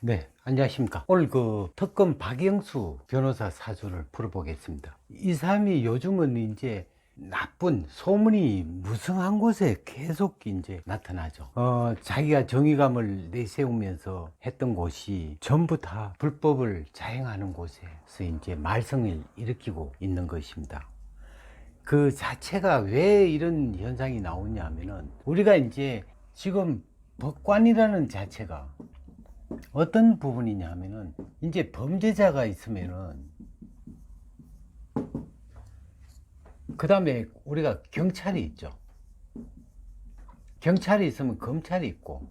네, 안녕하십니까. 오늘 그 특검 박영수 변호사 사주를 풀어보겠습니다. 이 사람이 요즘은 이제 나쁜 소문이 무성한 곳에 계속 이제 나타나죠. 어, 자기가 정의감을 내세우면서 했던 곳이 전부 다 불법을 자행하는 곳에서 이제 말썽을 일으키고 있는 것입니다. 그 자체가 왜 이런 현상이 나오냐 하면은 우리가 이제 지금 법관이라는 자체가 어떤 부분이냐 하면은 이제 범죄자가 있으면은 그 다음에 우리가 경찰이 있죠. 경찰이 있으면 검찰이 있고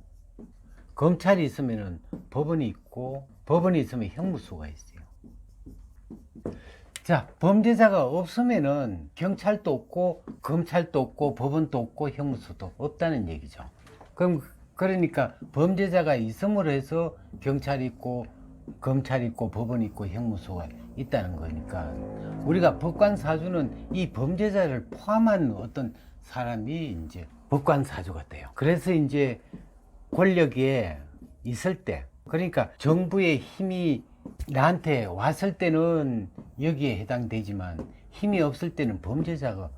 검찰이 있으면은 법원이 있고 법원이 있으면 형무소가 있어요. 자, 범죄자가 없으면은 경찰도 없고 검찰도 없고 법원도 없고 형무소도 없다는 얘기죠. 그럼 그러니까 범죄자가 있음으로 해서 경찰이 있고 검찰이 있고 법원이 있고 형무소가 있다는 거니까 우리가 법관 사주는 이 범죄자를 포함한 어떤 사람이 이제 법관 사주가 돼요. 그래서 이제 권력에 있을 때 그러니까 정부의 힘이 나한테 왔을 때는 여기에 해당되지만 힘이 없을 때는 범죄자로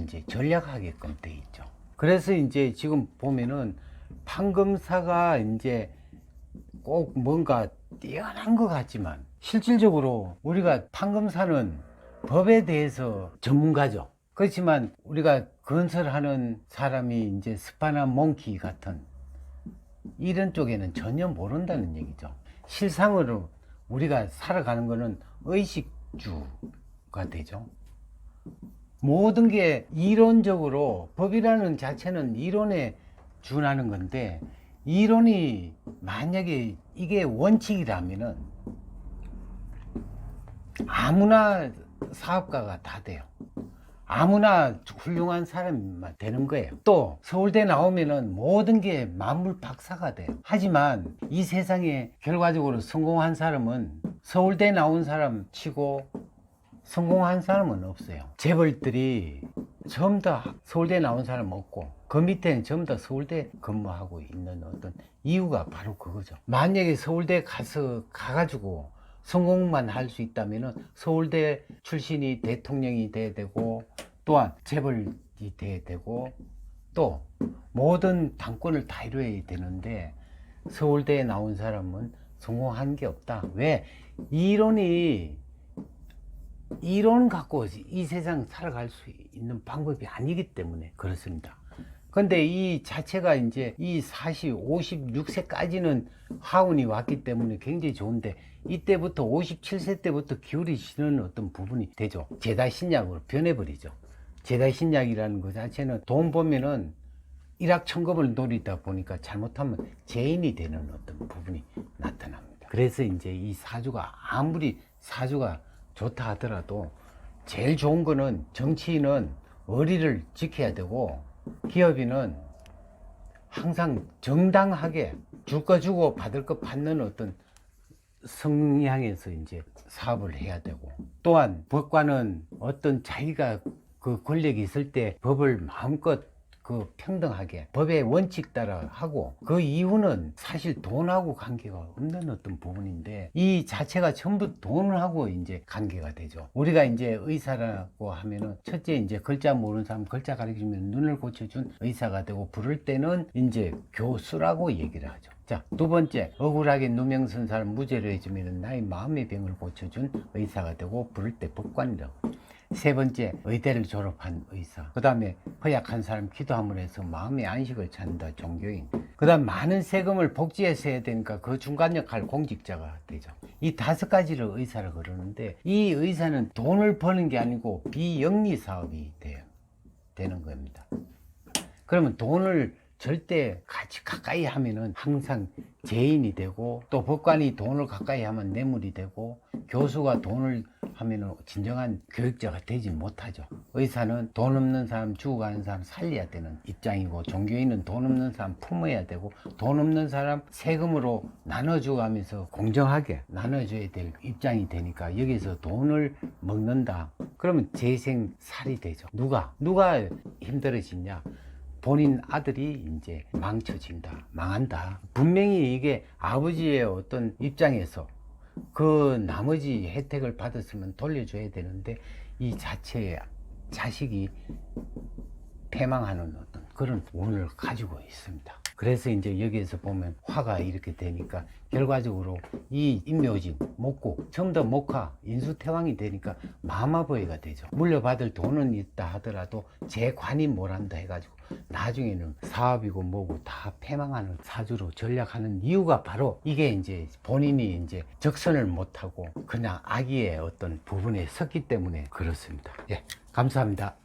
이제 전략하게끔 돼 있죠. 그래서 이제 지금 보면은 판검사가 이제 꼭 뭔가 뛰어난 것 같지만 실질적으로 우리가 판검사는 법에 대해서 전문가죠. 그렇지만 우리가 건설하는 사람이 이제 스파나 몽키 같은 이런 쪽에는 전혀 모른다는 얘기죠. 실상으로 우리가 살아가는 거는 의식주가 되죠. 모든 게 이론적으로 법이라는 자체는 이론에 준하는 건데 이론이 만약에 이게 원칙이라면은 아무나 사업가가 다 돼요. 아무나 훌륭한 사람만 되는 거예요. 또 서울대 나오면은 모든 게 만물 박사가 돼요. 하지만 이 세상에 결과적으로 성공한 사람은 서울대 나온 사람 치고 성공한 사람은 없어요. 재벌들이 전부 다 서울대 나온 사람 없고 그 밑에는 전부 다 서울대 근무하고 있는 어떤 이유가 바로 그거죠. 만약에 서울대 가서 가가지고 성공만 할 수 있다면은 서울대 출신이 대통령이 돼야 되고 또한 재벌이 돼야 되고 또 모든 당권을 다 이루어야 되는데 서울대에 나온 사람은 성공한 게 없다. 왜? 이론이 이론 갖고 이 세상 살아갈 수 있는 방법이 아니기 때문에 그렇습니다. 근데 이 자체가 이제 이 40, 56세까지는 하운이 왔기 때문에 굉장히 좋은데 이때부터 57세 때부터 기울이시는 어떤 부분이 되죠. 제다 신약으로 변해버리죠. 제다 신약이라는 것 자체는 돈 보면은 일확천금을 노리다 보니까 잘못하면 죄인이 되는 어떤 부분이 나타납니다. 그래서 이제 이 사주가 아무리 사주가 좋다 하더라도 제일 좋은 거는 정치인은 의리를 지켜야 되고 기업인은 항상 정당하게 줄 거 주고 받을 거 받는 어떤 성향에서 이제 사업을 해야 되고 또한 법관은 어떤 자기가 그 권력이 있을 때 법을 마음껏 그 평등하게 법의 원칙 따라 하고 그 이유는 사실 돈하고 관계가 없는 어떤 부분인데 이 자체가 전부 돈하고 이제 관계가 되죠. 우리가 이제 의사라고 하면은 첫째 이제 글자 모르는 사람 글자 가르치면 눈을 고쳐준 의사가 되고 부를 때는 이제 교수라고 얘기를 하죠. 자, 두 번째, 억울하게 누명 쓴 사람 무죄를 해주면 나의 마음의 병을 고쳐준 의사가 되고 부를 때 법관이라고. 세 번째, 의대를 졸업한 의사. 그 다음에 허약한 사람 기도함을 해서 마음의 안식을 찾는다, 종교인. 그 다음 많은 세금을 복지해서 해야 되니까 그 중간 역할 공직자가 되죠. 이 다섯 가지를 의사를 그러는데 이 의사는 돈을 버는 게 아니고 비영리 사업이 돼요. 되는 겁니다. 그러면 돈을 절대 같이 가까이 하면은 항상 죄인이 되고 또 법관이 돈을 가까이 하면 뇌물이 되고 교수가 돈을 하면은 진정한 교육자가 되지 못하죠. 의사는 돈 없는 사람 죽어가는 사람 살려야 되는 입장이고 종교인은 돈 없는 사람 품어야 되고 돈 없는 사람 세금으로 나눠주가면서 공정하게 나눠줘야 될 입장이 되니까 여기서 돈을 먹는다. 그러면 재생살이 되죠. 누가 누가 힘들어지냐? 본인 아들이 이제 망쳐진다, 망한다. 분명히 이게 아버지의 어떤 입장에서 그 나머지 혜택을 받았으면 돌려줘야 되는데 이 자체의 자식이 패망하는 어떤 그런 운을 가지고 있습니다. 그래서 이제 여기에서 보면 화가 이렇게 되니까 결과적으로 이 목국, 전부 다 목화, 인수태왕이 되니까 마마보이가 되죠. 물려받을 돈은 있다 하더라도 재관이 뭘한다 해가지고 나중에는 사업이고 뭐고 다 패망하는 사주로 전략하는 이유가 바로 이게 이제 본인이 이제 적선을 못하고 그냥 아기의 어떤 부분에 섰기 때문에 그렇습니다. 예, 감사합니다.